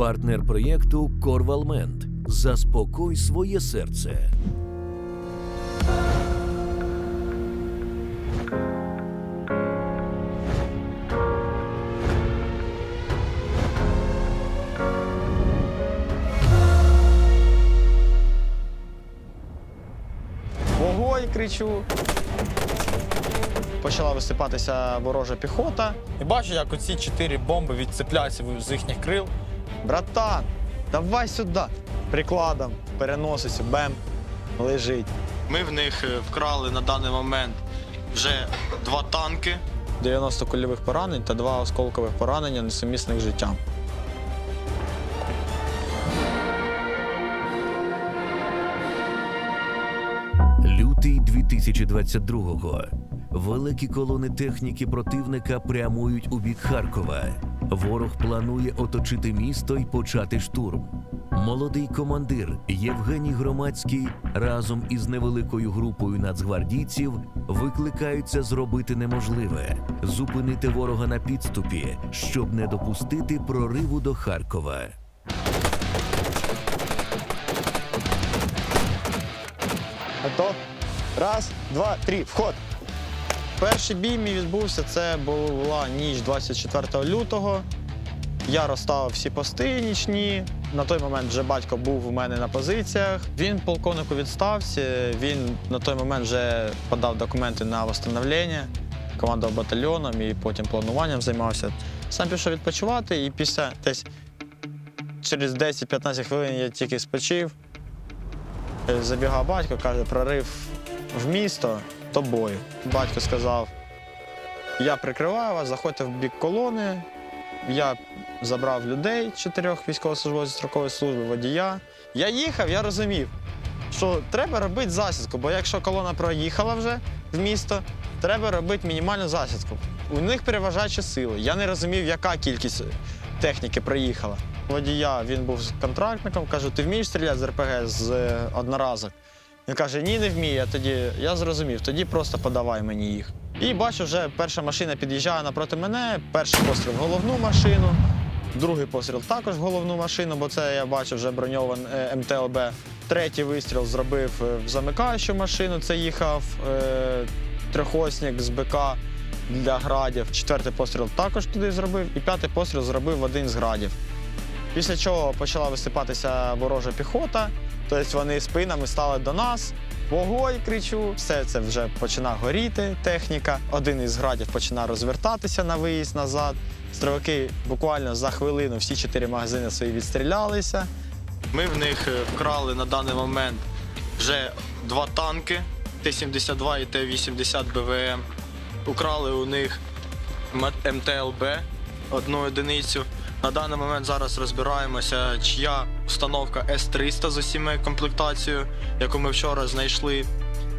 партнер проєкту Корвалмент. Заспокой своє серце. Вогонь кричу. Почала висипатися ворожа піхота. І бачу, як оці чотири бомби відцепляються з їхніх крил. Братан, давай сюди. Прикладом, переноситься, бем, лежить. Ми в них е, вкрали на даний момент вже два танки. 90 кульових поранень та два осколкових поранення несумісних життям. Лютий 2022-го. Великі колони техніки противника прямують у бік Харкова. Ворог планує оточити місто і почати штурм. Молодий командир Євгеній Громадський разом із невеликою групою нацгвардійців викликаються зробити неможливе зупинити ворога на підступі, щоб не допустити прориву до Харкова. Готов? Раз, два, три, вход. Перший бій мій відбувся. Це була ніч 24 лютого. Я розставив всі пости нічні. На той момент вже батько був у мене на позиціях. Він полковник у відставці. Він на той момент вже подав документи на встановлення, командував батальйоном і потім плануванням займався. Сам пішов відпочивати, і після десь через 10-15 хвилин я тільки спочив. Забігав батько, каже, прорив в місто тобою. Батько сказав: я прикриваю вас, заходьте в бік колони. Я забрав людей, чотирьох військовослужбовців строкової служби, водія. Я їхав, я розумів, що треба робити засідку, бо якщо колона проїхала вже в місто, треба робити мінімальну засідку. У них переважаючі сили. Я не розумів, яка кількість техніки проїхала. Водія він був контрактником, кажу, ти вмієш стріляти з РПГ з е, одноразок? Він каже, ні, не вмію. Я тоді я зрозумів, тоді просто подавай мені їх. І бачу, вже перша машина під'їжджає напроти мене, перший постріл в головну машину, другий постріл також в головну машину, бо це я бачив вже броньован е, МТЛБ. Третій вистріл зробив е, в замикаючу машину. Це їхав е, трьохосник з БК для градів. Четвертий постріл також туди зробив, і п'ятий постріл зробив в один з градів. Після чого почала висипатися ворожа піхота, тобто вони спинами стали до нас. Вогонь кричу, все це вже починає горіти техніка. Один із градів починає розвертатися на виїзд назад. Стрілки буквально за хвилину всі чотири магазини свої відстрілялися. Ми в них е, вкрали на даний момент вже два танки Т-72 і Т-80 БВМ. Украли у них МТЛБ одну одиницю. На даний момент зараз розбираємося, чия установка С-300 з усіма комплектацією, яку ми вчора знайшли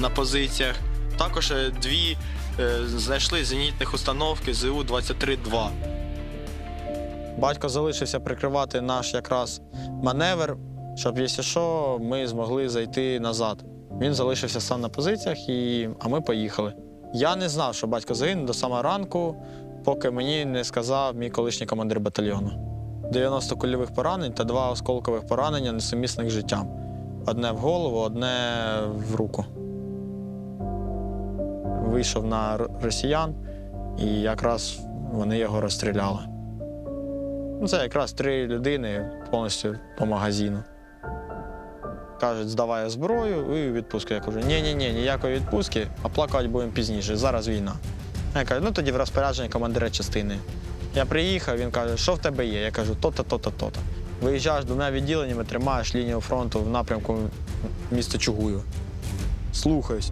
на позиціях. Також е, дві е, знайшли зенітних установки ЗУ-23-2. Батько залишився прикривати наш якраз маневр, щоб, якщо що, ми змогли зайти назад. Він залишився сам на позиціях, і... а ми поїхали. Я не знав, що батько загинув до самого ранку, поки мені не сказав мій колишній командир батальйону. 90 кульових поранень та два осколкових поранення несумісних життям. Одне в голову, одне в руку. Вийшов на росіян, і якраз вони його розстріляли. Ну, Це якраз три людини повністю по магазину. Кажуть, здавай зброю і відпустку. Я кажу, ні, ні, ні, ніякої відпустки, оплакувати будемо пізніше. Зараз війна. Я кажу, ну тоді в розпорядженні командира частини. Я приїхав, він каже, що в тебе є? Я кажу, то-то, то-то, то-то. Виїжджаєш двома відділеннями, тримаєш лінію фронту в напрямку міста Чугую. Слухаюсь.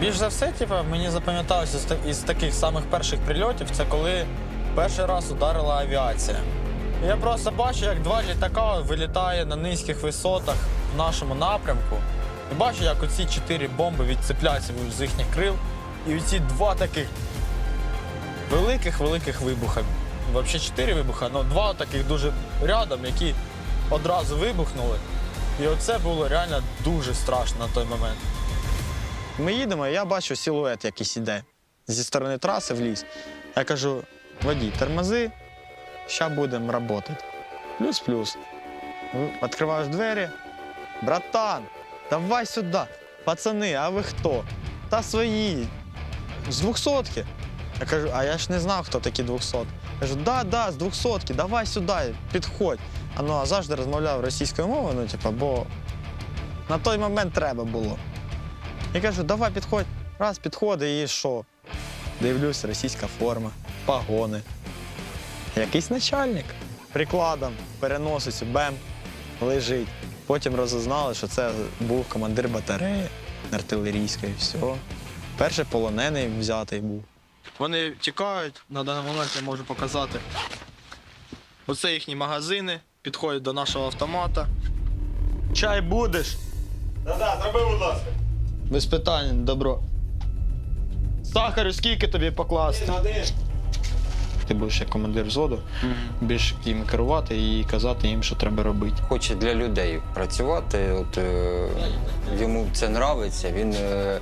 Більш за все, типу, мені запам'яталося із таких самих перших прильотів, це коли перший раз ударила авіація. Я просто бачу, як два літака вилітає на низьких висотах в нашому напрямку. І бачу, як оці чотири бомби відцепляються з їхніх крил. І оці два таких великих-великих вибуха. Взагалі чотири вибуха, але два таких дуже рядом, які одразу вибухнули. І оце було реально дуже страшно на той момент. Ми їдемо, і я бачу силует якийсь іде зі сторони траси в ліс. Я кажу, водій, тормози. ща будемо працювати. Плюс-плюс. Ну, Відкриваєш двері. Братан, давай сюди. Пацани, а ви хто? Та свої. З двохсотки. Я кажу, а я ж не знав, хто такі двохсот. Кажу, да, да, з двохсотки, давай сюди, підходь. А ну а завжди розмовляв російською мовою, ну, типу, бо на той момент треба було. Я кажу, давай підходь. Раз підходить і що? Дивлюсь, російська форма, погони. Якийсь начальник. Прикладом переноситься, бем, лежить. Потім розузнали, що це був командир батареї артилерійської, все. Перший полонений взятий був. Вони тікають, на даний момент я можу показати. Оце їхні магазини, підходять до нашого автомата. Чай будеш? Да-да, зроби, будь ласка. Без питань, добро. Сахарю скільки тобі покласти? Ти будеш як командир взводу, більш їм керувати і казати їм, що треба робити. Хоче для людей працювати. От, е, йому це нравиться. Він е,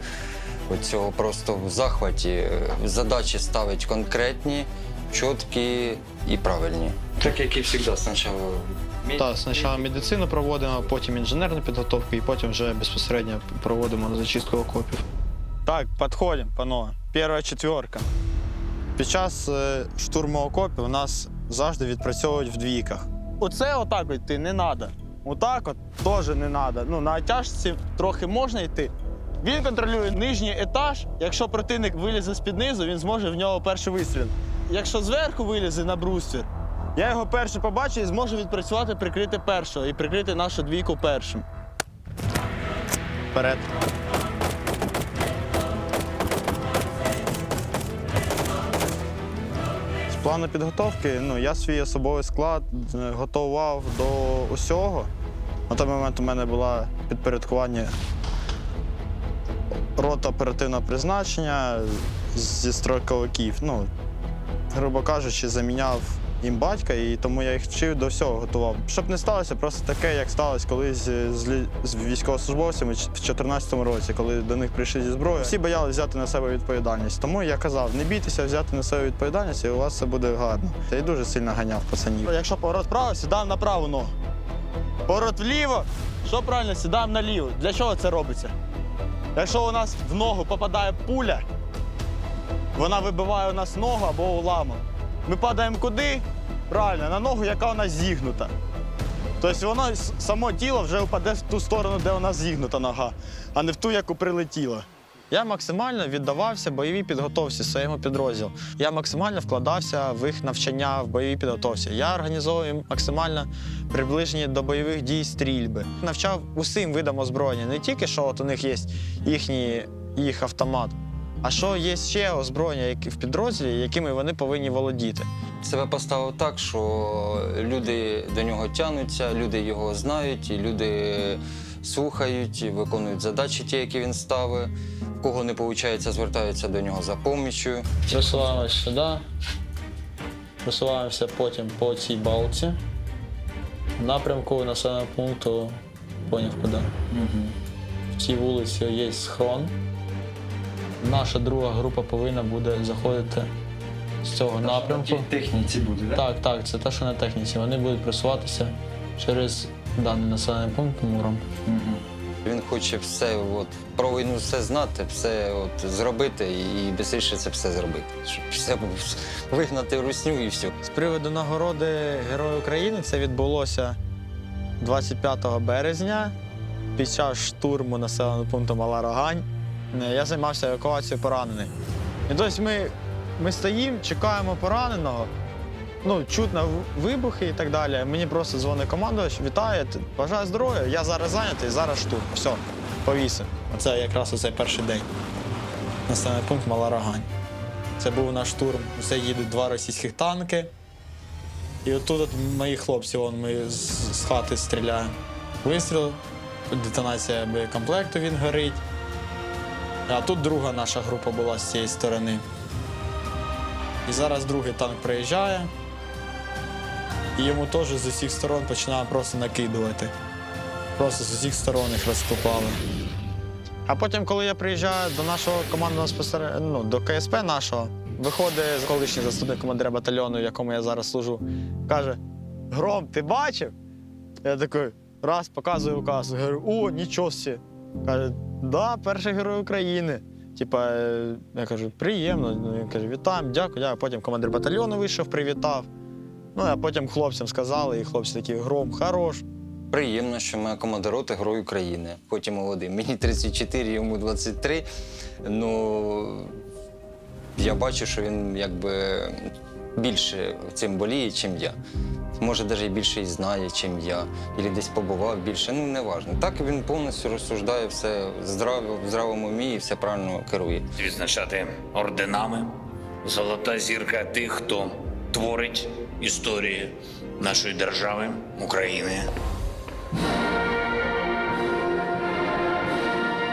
от цього просто в захваті. Е, Задачі ставить конкретні, чіткі і правильні. Так як і завжди спочатку. Так, спочатку медицину проводимо, потім інженерну підготовку і потім вже безпосередньо проводимо зачистку окопів. Так, підходимо, панове. Перша четверка. Під час е, штурму окопів у нас завжди відпрацьовують в двійках. Оце отак от йти не треба. Отак от теж не треба. Ну, на тяжці трохи можна йти. Він контролює нижній етаж. Якщо противник вилізе з-під низу, він зможе в нього перший вистріл. Якщо зверху вилізе на бруствір, я його перший побачу і зможу відпрацювати, прикрити першого і прикрити нашу двійку першим. Вперед. Плану підготовки ну, я свій особовий склад е, готував до усього. На той момент у мене була підпорядкування рота оперативного призначення зі строковиків. Ну, грубо кажучи, заміняв їм батька, і тому я їх вчив до всього готував. Щоб не сталося просто таке, як сталося колись з, з, військовослужбовцями в 2014 році, коли до них прийшли зі зброєю. Всі боялися взяти на себе відповідальність. Тому я казав, не бійтеся взяти на себе відповідальність, і у вас все буде гарно. Я й дуже сильно ганяв пацанів. Якщо поворот вправо, сідаємо на праву ногу. Поворот вліво, що правильно, сідаємо наліво. Для чого це робиться? Якщо у нас в ногу попадає пуля, вона вибиває у нас ногу або уламок. Ми падаємо куди? Правильно, на ногу, яка у нас зігнута. Тобто воно само тіло вже впаде в ту сторону, де у нас зігнута нога, а не в ту, яку прилетіло. Я максимально віддавався бойовій підготовці своєму підрозділу. Я максимально вкладався в їх навчання в бойовій підготовці. Я організовував їм максимально приближені до бойових дій стрільби. Навчав усім видам озброєння. Не тільки що от у них є їхній їх автомат, а що є ще озброєння які в підрозділі, якими вони повинні володіти. Себе поставив так, що люди до нього тягнуться, люди його знають, і люди слухають, і виконують задачі, ті, які він ставить. В кого не виходить, звертаються до нього за допомогою. Просуваємось сюди. Просуваємося потім по цій балці. В напрямку населеного пункту поняв куди. В цій вулиці є схрон. Наша друга група повинна буде заходити з цього напрямку. техніці буде, Так, так, так, це те, що на техніці. Вони будуть просуватися через даний населений пункт муром. Він хоче все, от, про війну все знати, все от, зробити і швидше це все зробити. Щоб все вигнати русню і все. З приводу нагороди Герой України це відбулося 25 березня під час штурму населеного пункту Мала Рогань. Е, Я займався евакуацією поранених. І тобто ми, ми стоїмо, чекаємо пораненого. Ну, чутно вибухи і так далі. Мені просто дзвонить командувач, вітає, бажаю здоров'я, я зараз зайнятий, зараз штурм. Все, повісив. Оце якраз оцей перший день. Населений пункт Мала Рогань. Це був наш штурм. Це їдуть два російських танки. І отут от мої хлопці, вон ми з, з хати стріляємо. Вистріл, детонація боєкомплекту, він горить. А тут друга наша група була з цієї сторони. І зараз другий танк приїжджає. І йому теж з усіх сторон починає просто накидувати. Просто з усіх сторон їх розкопали. А потім, коли я приїжджаю до нашого командного спостереження, ну, до КСП нашого, Виходить колишній заступник командира батальйону, в якому я зараз служу, каже: Гром, ти бачив? Я такий раз показую указ. Говорю, о, нічого. Каже, да, перший герой України. Типа, е, я кажу, приємно. Ну, Він каже, вітаємо, дякую, дякую. Потім командир батальйону вийшов, привітав. Ну, а потім хлопцям сказали, і хлопці такі, гром, хорош. Приємно, що моя команда роти герой України, і молодий. Мені 34, йому 23. Ну я бачу, що він якби більше цим боліє, чим я. Може, навіть більше і знає, чим я, або десь побував більше. Ну, не важливо. Так він повністю розсуждає все здраво, в здравому умі і все правильно керує. відзначати орденами. Золота зірка тих, хто творить історію нашої держави, України.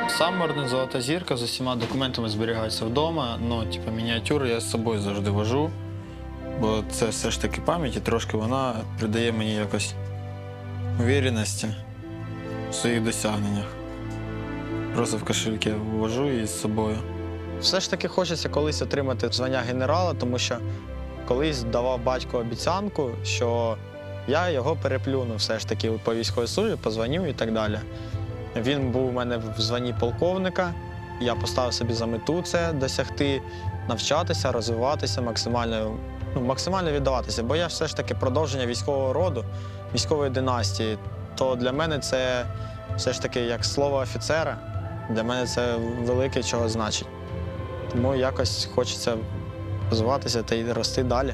Сам орден Золота зірка з усіма документами зберігається вдома. Ну, типу, мініатюри я з собою завжди вожу. Бо це все ж таки пам'ять, і трошки вона придає мені якось увіреності в своїх досягненнях. Просто в кошельки вожу її з собою. Все ж таки хочеться колись отримати звання генерала, тому що колись давав батько обіцянку, що я його переплюну все ж таки по військовій службі, позвоню і так далі. Він був у мене в званні полковника. Я поставив собі за мету це досягти, навчатися, розвиватися, максимально, ну, максимально віддаватися. Бо я все ж таки продовження військового роду, військової династії. То для мене це все ж таки як слово офіцера. Для мене це велике чого значить. Тому якось хочеться розвиватися та й рости далі.